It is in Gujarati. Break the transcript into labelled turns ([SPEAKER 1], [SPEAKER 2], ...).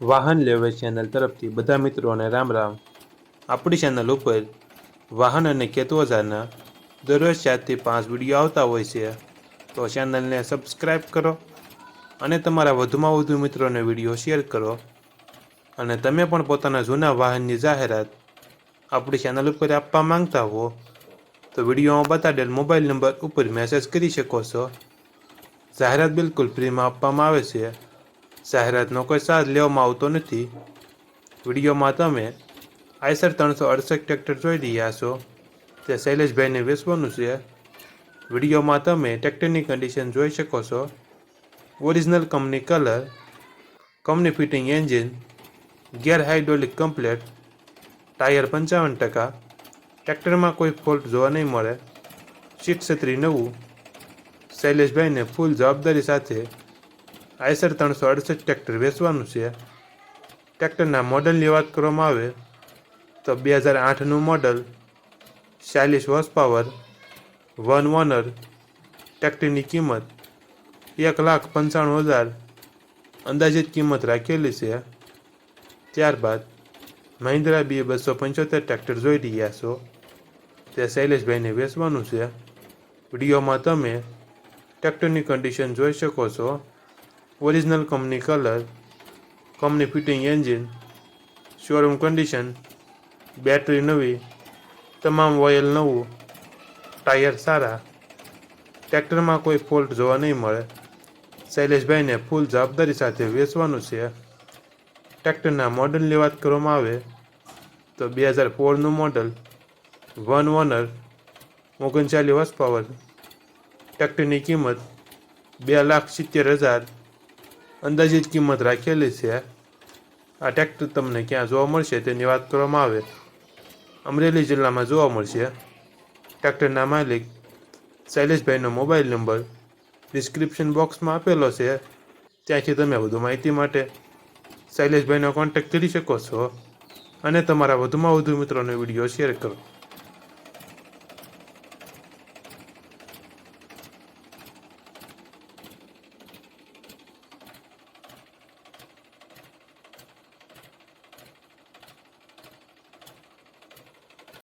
[SPEAKER 1] વાહન લેવે ચેનલ તરફથી બધા મિત્રોને રામ રામ. આપણી ચેનલ ઉપર વાહન અને ખેત દરરોજ ચારથી પાંચ વીડિયો આવતા હોય છે. તો ચેનલને સબસ્ક્રાઈબ કરો અને તમારા વધુમાં વધુ મિત્રોને વીડિયો શેર કરો. અને તમે પણ પોતાના જૂના વાહનની જાહેરાત આપણી ચેનલ ઉપર આપવા માંગતા હો, તો વિડીયોમાં બતાડેલ મોબાઈલ નંબર ઉપર મેસેજ કરી શકો છો. જાહેરાત બિલકુલ ફ્રીમાં આપવામાં આવે છે. જાહેરાતનો કોઈ સાથ લેવામાં આવતો નથી. વિડીયોમાં તમે આઈસર ત્રણસો અડસઠ ટ્રેક્ટર જોઈ રહ્યા છો. તે શૈલેષભાઈને વેચવાનું છે. વિડીયોમાં તમે ટ્રેક્ટરની કન્ડિશન જોઈ શકો છો. Original company colour company fitting engine gear hydraulic complete tyre પંચાવન ટકા. ટ્રેક્ટરમાં કોઈ ફોલ્ટ જોવા નહીં મળે. સીટ છત્રી નવું. શૈલેષભાઈને ફૂલ જવાબદારી સાથે આઈસર ત્રણસો અડસઠ ટ્રેક્ટર વેચવાનું છે. ટ્રેક્ટરના મોડલની વાત કરવામાં આવે તો બે હજાર આઠનું મોડલ ચાલીસ હોર્સ પાવર વન ઓનર ટ્રેક્ટરની કિંમત એક લાખ પંચાણું હજાર અંદાજિત કિંમત રાખેલી છે. ત્યારબાદ મહિન્દ્રા બી બસો પંચોતેર ટ્રેક્ટર જોઈ રહ્યા છો. તે શૈલેષભાઈને વેચવાનું છે. વિડીયોમાં તમે ટ્રેક્ટરની કન્ડિશન જોઈ શકો છો. Original company colour company fitting engine showroom condition battery નવી, તમામ ઓઇલ નવું ટાયર સારા. ટ્રેક્ટરમાં કોઈ ફોલ્ટ જોવા નહીં મળે. શૈલેષભાઈને ફૂલ જવાબદારી સાથે વેચવાનું છે. ટ્રેક્ટરના મોડલની વાત કરવામાં આવે, તો બે હજાર ફોરનું મોડલ વન ઓનર ઓગણચાલીસ હોર્સ પાવર ટ્રેક્ટરની કિંમત બે લાખ સિત્તેર હજાર અંદાજિત કિંમત રાખેલી છે. આ ટ્રેક્ટર તમને ક્યાં જોવા મળશે તેની વાત કરવામાં આવે. અમરેલી જિલ્લામાં જોવા મળશે. ટ્રેક્ટરના માલિક શૈલેષભાઈનો મોબાઈલ નંબર ડિસ્ક્રિપ્શન બોક્સમાં આપેલો છે. ત્યાંથી તમે વધુ માહિતી માટે શૈલેષભાઈનો કોન્ટેક્ટ કરી શકો છો. અને તમારા વધુમાં વધુ મિત્રોને વીડિયો શેર કરો.